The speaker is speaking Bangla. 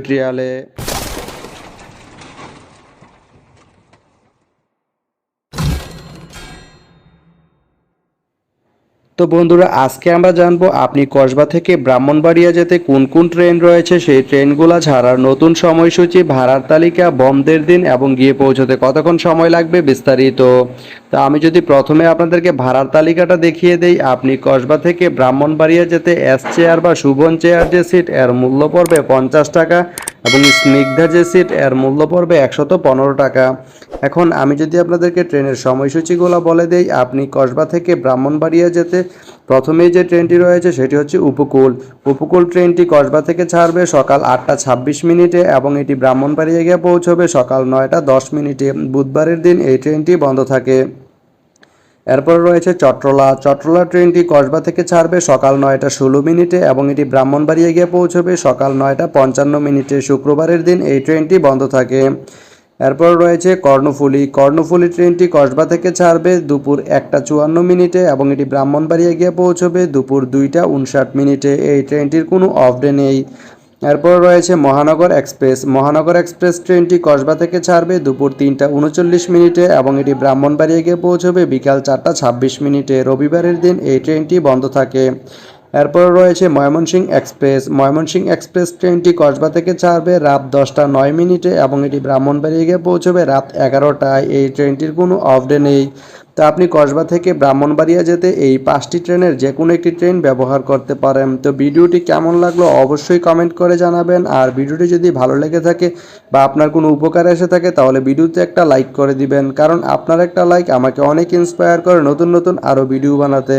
টিউটোরিয়ালে তো বন্ধুরা, আজকে আমরা জানব আপনি কসবা থেকে ব্রাহ্মণবাড়িয়া যেতে কোন কোন ট্রেন রয়েছে? সেই ট্রেনগুলো ছাড়ার নতুন সময়সূচি, ভাড়ার তালিকা, বন্ধের দিন এবং গিয়ে পৌঁছতে কতক্ষণ সময় লাগবে বিস্তারিত। তা আমি যদি প্রথমে আপনাদেরকে ভাড়ার তালিকাটা দেখিয়ে দেই, আপনি কসবা থেকে ব্রাহ্মণবাড়িয়া যেতে এস চেয়ার বা শুভন চেয়ার যে সিট এর মূল্য পড়বে পঞ্চাশ টাকা। এবং স্নিগ্ধা যে সিট এর মূল্য পড়বে একশত পনেরো টাকা। এখন আমি যদি আপনাদেরকে ট্রেনের সময়সূচিগুলো বলে দেই, আপনি কসবা থেকে ব্রাহ্মণবাড়িয়া যেতে প্রথমেই যে ট্রেনটি রয়েছে সেটি হচ্ছে উপকূল। উপকূল ট্রেনটি কসবা থেকে ছাড়বে সকাল আটটা ছাব্বিশ মিনিটে এবং এটি ব্রাহ্মণবাড়িয়া গিয়ে পৌঁছবে সকাল নয়টা দশ মিনিটে। বুধবারের দিন এই ট্রেনটি বন্ধ থাকে। এরপর রয়েছে চট্রলা। চট্টলা ট্রেনটি কসবা থেকে ছাড়বে সকাল নয়টা ষোলো মিনিটে এবং এটি ব্রাহ্মণবাড়িয়া গিয়ে পৌঁছবে সকাল নয়টা পঞ্চান্ন মিনিটে শুক্রবারের দিন এই ট্রেনটি বন্ধ থাকে। এরপর রয়েছে কর্ণফুলি। কর্ণফুলি ট্রেনটি কসবা থেকে ছাড়বে দুপুর একটা চুয়ান্ন মিনিটে এবং এটি ব্রাহ্মণবাড়িয়া গিয়ে পৌঁছবে দুপুর দুইটা উনষাট মিনিটে। এই ট্রেনটির কোনো অফ ডে নেই। এরপর রয়েছে মহানগর এক্সপ্রেস। মহানগর এক্সপ্রেস ট্রেনটি কসবা থেকে ছাড়বে দুপুর তিনটা উনচল্লিশ মিনিটে এবং এটি ব্রাহ্মণবাড়িয়া গিয়ে পৌঁছবে বিকাল চারটা ছাব্বিশ মিনিটে। রবিবারের দিন এই ট্রেনটি বন্ধ থাকে। এরপর রয়েছে ময়মনসিংহ এক্সপ্রেস। ময়মনসিংহ এক্সপ্রেস ট্রেনটি কসবা থেকে ছাড়বে রাত দশটা নয় মিনিটে এবং এটি ব্রাহ্মণবাড়িয়া গিয়ে পৌঁছবে রাত এগারোটায়। এই ট্রেনটির কোনো অফ ডে নেই। তা আপনি কসবা থেকে ব্রাহ্মণবাড়িয়া যেতে এই পাঁচটি ট্রেনের যে কোনো একটি ট্রেন ব্যবহার করতে পারেন। তো ভিডিওটি কেমন লাগল অবশ্যই কমেন্ট করে জানাবেন। আর ভিডিওটি যদি ভালো লেগে থাকে বা আপনার কোনো উপকার এসে থাকে তাহলে ভিডিওতে একটা লাইক করে দিবেন। কারণ আপনার একটা লাইক আমাকে অনেক ইন্সপায়ার করে নতুন নতুন আরও ভিডিও বানাতে।